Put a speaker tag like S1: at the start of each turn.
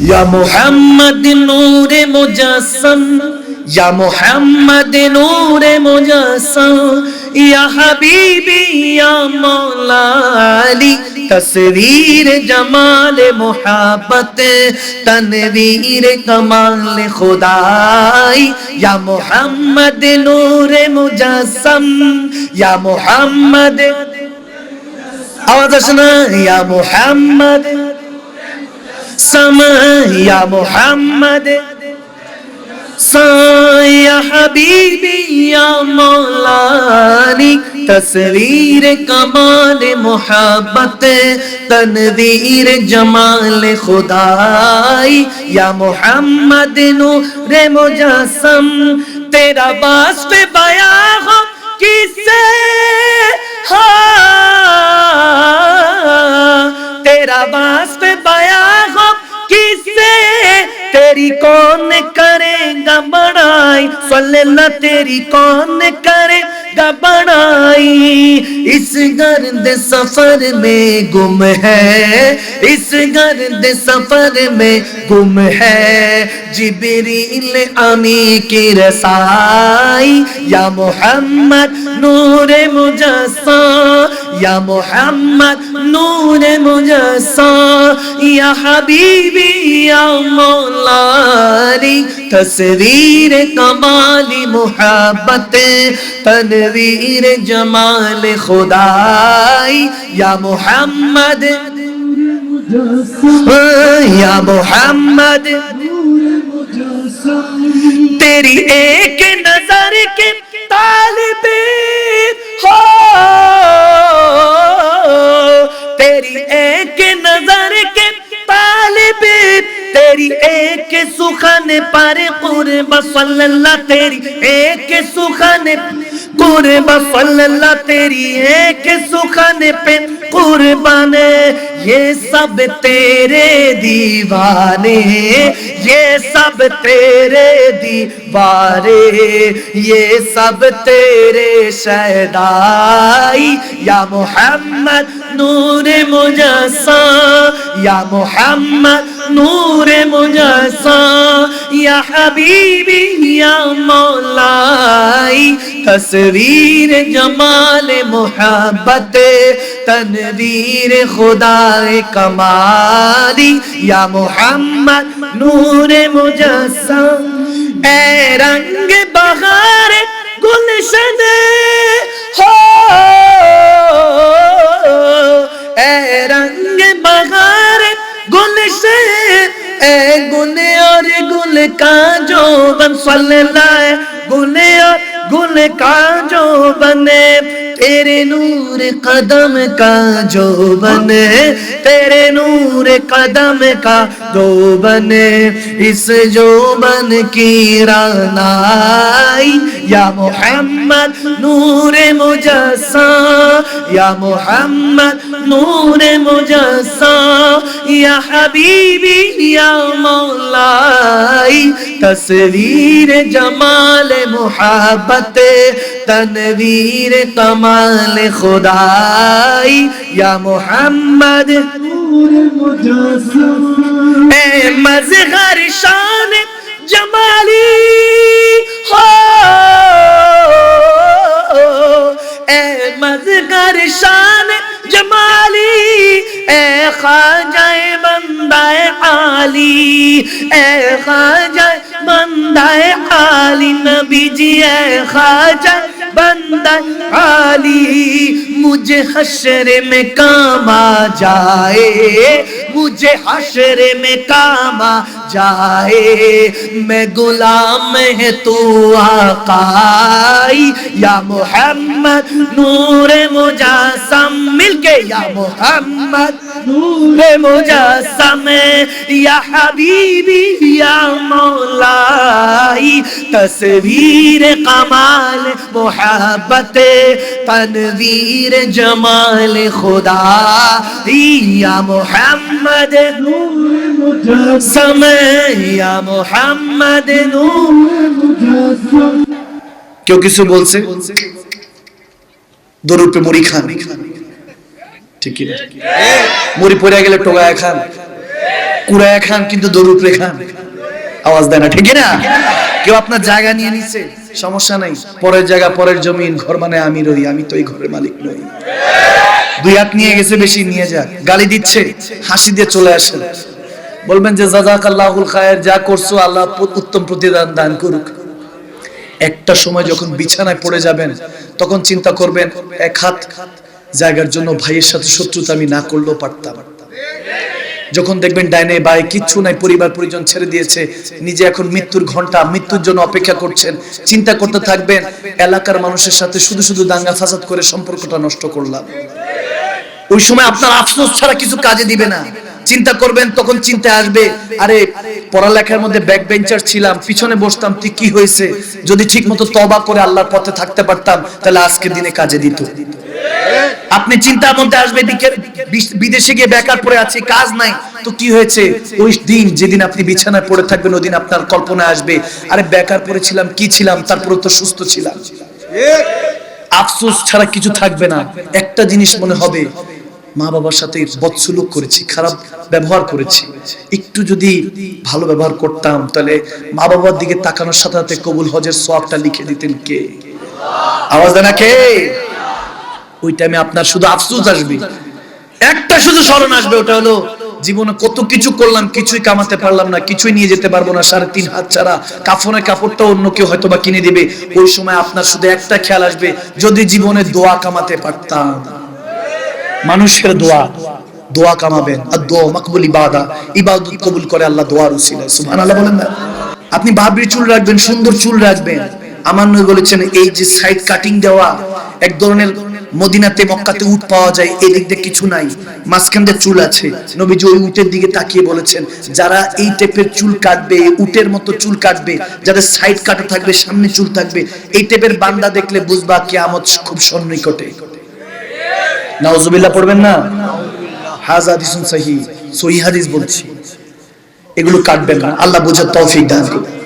S1: ইয়া মুহাম্মদ নূরে মুজাসসাম ইয়া হাবিবি ইয়া মাওলা আলী তসবীর জমাল মোহাবত তনবীর কমাল খুদাই ইয়া মুহাম্মদ নূরে মুজাসসাম ইয়া আওয়াজ আসনা ইয়া سم محمد سایا حبیبی یا مولانی تصویر کمال محبت، تنویر جمال خدائی۔ یا محمد نور مجسم، تیرا باس پہ بیا ہو کسے ہاں؟ تیرا باس تیری کون کرے گا بڑائی؟ صلی اللہ تیری کون کرے گا بڑائی؟ اس گرد سفر میں گم ہے، اس گرد سفر میں گم ہے۔ جبریل امی کی رسائی، یا محمد نور مجسم या मोहम्मद नूर मुजस्सा या हबीबी या मौलानी तस्वीर कमाली मोहब्बत तनवीर जमाल खुदाई या मोहम्मद या मोहम्मद तेरी एक नजर के तालिबे हो تیری ایک نظر کے طالب، تیری ایک سخن پر قرب، صلی اللہ، تیری ایک سخن قربا صلی اللہ تیری ہے کہ سخن پہ قربان یہ سب تیرے دیوانے یہ سب تیرے دیوارے یہ سب تیرے شہدائی۔ یا محمد نور مجسا یا محمد نور مجسا یا حبیبی، یا مولائی۔ تصویر جمال محبت، تنویر خدا کمالی، یا محمد نور مجسم، اے رنگ بہار گلشن، ہو، اے رنگ بہار گلشن، اے گنے اور گل کا جو بن سل لائے گنے اور گل کا جو بنے، تیرے نور قدم کا جو بنے، تیرے نور قدم کا جو بنے۔ اس جو بن کی رانائی یا محمد نور مجسم یا محمد نور مجسم یا حبیبی یا مولائی تصویر جمال محبت تنویر کمال خدائی یا محمد نور مجسم اے مزغر شان جمالی اے مذکر شان جمالی اے خواجہ بندہ عالی اے خواجہ بندہ عالی نبی جی اے خواجہ بندہ عالی مجھے حشر میں کام آ جائے مجھے حشر میں کاما جائے۔ میں غلام ہے تو آقائی۔ یا محمد نور مجاسم مل کے یا محمد۔ رسول مجسم یا حبیبی یا مولائی تصویر قمال محبت تنویر جمال خدا یا محمد مجسم یا محمد نور مجسم কেউ কিছু বলছে দরুপে মরি খান ঠিক কি না? মুড়ি পড়ে গেলে টোগায় খান। কুড়ায় খান কিন্তু দরুদ রে খান। আওয়াজ দেয় না ঠিক না? কেউ আপনার জায়গা নিয়ে নিছে? সমস্যা নাই। পরের জায়গা পরের জমিন ঘর মানে আমি রই আমি তো এই ঘরের মালিক নই। দুই হাত নিয়ে গেছে বেশি নিয়ে যাক গালি দিচ্ছে হাসি দিয়ে চলে আসেন। বলবেন যে জাজাকাল্লাহুল খায়ের যা করছ আল্লাহ উত্তম প্রতিদান দান করুক। একটা সময় যখন বিছানায় পড়ে যাবেন তখন চিন্তা করবেন এক হাত জায়গার জন্য ভাইয়ের সাথে শত্রুতা আমি না করলেও পারতাম। যখন দেখবেন ডাইনে বাই কিচ্ছু নাই, পরিবার পরিজন ছেড়ে দিয়েছে, নিজে এখন মৃত্যুর ঘণ্টা মৃত্যুর জন্য অপেক্ষা করছেন, চিন্তা করতে থাকবেন, এলাকার মানুষের সাথে শুধু শুধু দাঙ্গা ফাসাদ করে সম্পর্কটা নষ্ট করলাম। ওই সময় আপনার আফসোস ছাড়া কিছু কাজে দিবে না। চিন্তা করবেন, তখন চিন্তা আসবে, আরে পড়ালেখার মধ্যে ব্যাক বেঞ্চার ছিলাম পিছনে বসতাম ঠিক কি হয়েছে? যদি ঠিক মতো তবা করে আল্লাহর পথে থাকতে পারতাম তাহলে আজকের দিনে কাজে দিত। আপনি চিন্তার মধ্যে আসবে দিকে বিদেশে গিয়ে বেকার পড়ে আছি কাজ নাই। তো কি হয়েছে? ওই দিন যেদিন আপনি বিছানায় পড়ে থাকবেন ওই দিন আপনার কল্পনা আসবে আরে বেকার পড়েছিলাম কি ছিলাম? তারপরে তো সুস্থ ছিলাম। আফসোস ছাড়া কিছু থাকবে না। একটা জিনিস মনে হবে মা বাবার সাথে বৎসলুক করেছি, খারাপ ব্যবহার করেছি। একটু যদি ভালো ব্যবহার করতাম, তাহলে মা বাবার দিকে তাকানোর সাথে সাথে কবুল হজের সোয়াবটা লিখে দিতেন কে? আওয়াজ দেয় না কে? ওই টাইমে আপনার শুধু আফসোস আসবে। একটা শুধু স্মরণ আসবে, ওটা হলো জীবনে কত কিছু করলাম, কিছুই কামাতে পারলাম না, কিছুই নিয়ে যেতে পারব না, সাড়ে তিন হাত ছাড়া কাফনের কাপড়টা অন্য কেউ হয়তো বা কিনে দিবে। ওই সময় আপনার শুধু একটা খেয়াল আসবে, যদি জীবনে দোয়া কামাতে পারতাম। মানুষের দোয়া দোয়া কামাবেন। আর ইবাদা, ইবাদত কবুল করে আল্লাহ দোয়ার উসিলায়। সুবহানাল্লাহ বলেন না? আপনি বাবরি চুল রাখবেন, সুন্দর চুল রাখবেন। আমার নয় বলেছেন, এই যে সাইড কাটিং দেওয়া, এক ধরনের মদিনাতে, মক্কাতে উট পাওয়া যায় এই দিক দিয়ে কিছু নাই, মাঝখান দিয়ে চুল আছে। নবীজি ওই উটের দিকে তাকিয়ে বলেছেন, যারা এই টাইপের চুল কাটবে উটের মতো চুল কাটবে, যাদের সাইড কাটা থাকবে, সামনে চুল থাকবে, এই টাইপের বান্দা দেখলে বুঝবা কিয়ামত খুব সন্নিকটে। নাউজুবিল্লাহ পড়বেন না? হাজ হাদিসুন সহি সহি হাদিস বলছি। এগুলো কাটবেন না। আল্লাহ বোঝার তৌফিক দান করুন।